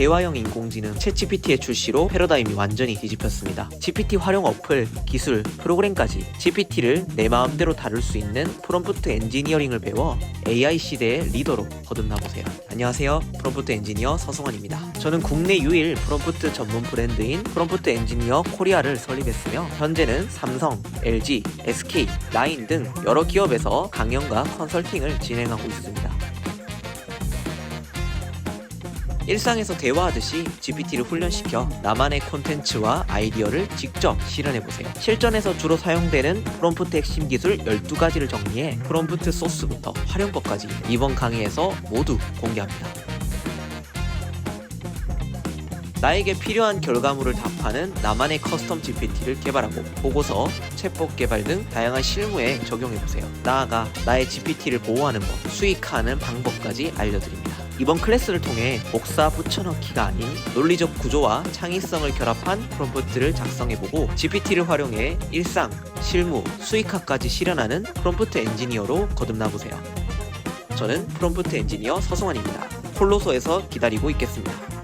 대화형 인공지능 챗GPT의 출시로 패러다임이 완전히 뒤집혔습니다. GPT 활용 어플, 기술, 프로그램까지 GPT를 내 마음대로 다룰 수 있는 프롬프트 엔지니어링을 배워 AI 시대의 리더로 거듭나 보세요. 안녕하세요. 프롬프트 엔지니어 서승원입니다. 저는 국내 유일 프롬프트 전문 브랜드인 프롬프트 엔지니어 코리아를 설립했으며 현재는 삼성, LG, SK, 라인 등 여러 기업에서 강연과 컨설팅을 진행하고 있습니다. 일상에서 대화하듯이 GPT를 훈련시켜 나만의 콘텐츠와 아이디어를 직접 실현해보세요. 실전에서 주로 사용되는 프롬프트 핵심 기술 12가지를 정리해 프롬프트 소스부터 활용법까지 이번 강의에서 모두 공개합니다. 나에게 필요한 결과물을 답하는 나만의 커스텀 GPT를 개발하고 보고서, 챗봇 개발 등 다양한 실무에 적용해보세요. 나아가 나의 GPT를 보호하는 법, 수익화하는 방법까지 알려드립니다. 이번 클래스를 통해 복사 붙여넣기가 아닌 논리적 구조와 창의성을 결합한 프롬프트를 작성해보고 GPT를 활용해 일상, 실무, 수익화까지 실현하는 프롬프트 엔지니어로 거듭나보세요. 저는 프롬프트 엔지니어 서승환입니다. 홀로소에서 기다리고 있겠습니다.